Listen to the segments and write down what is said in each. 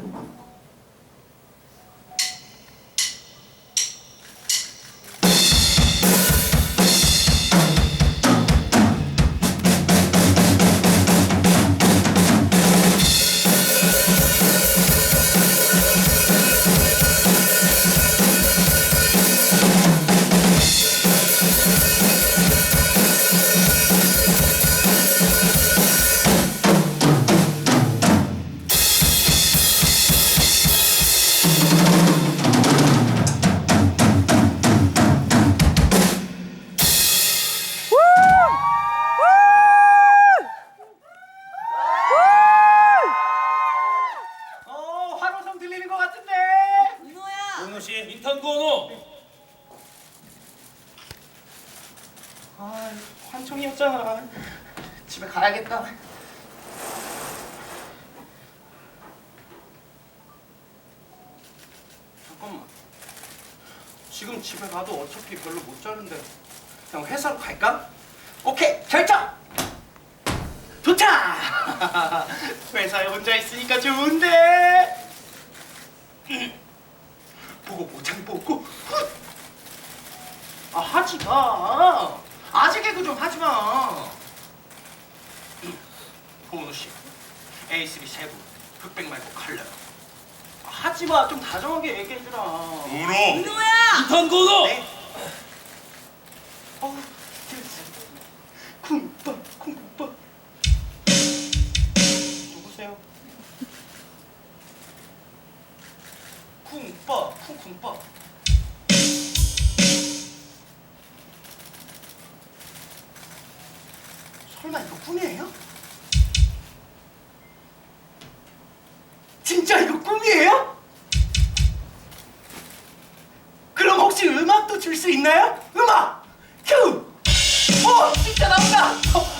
어 건호 아 환청이었잖아. 집에 가야겠다. 잠깐만. 지금 집에 가도 어차피 별로 못 자는데 그냥 회사로 갈까? 오케이 결정. 좋다. 회사에 혼자 있으니까 좋은데. 보고 모창 보고. 훗. 아 하지 마. 아재 개그 좀 하지 마. 보은우 씨, A3 세부, 흑백 말고 컬러. 아, 하지 마. 좀 다정하게 얘기해주라. 은호 은호야. 인턴 건호 네. 어, 쿵 설마 이거 꿈이에요? 진짜 이거 꿈이에요? 그럼 혹시 음악도 줄 수 있나요? 음악! 큐! 어! 진짜 나온다!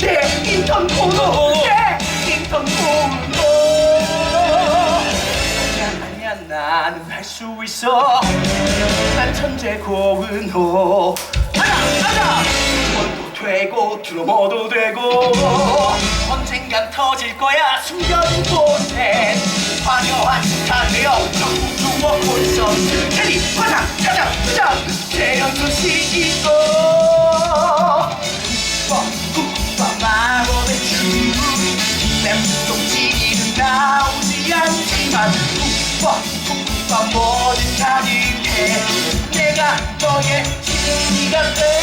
내 인턴 코너 내 인턴 코너 아니야 아니야 나는 할 수 있어. 난 천재 고은호. 하나 하나 원도 되고 드러머도 되고. 언젠간 터질 거야 숨겨 너의 진리가 되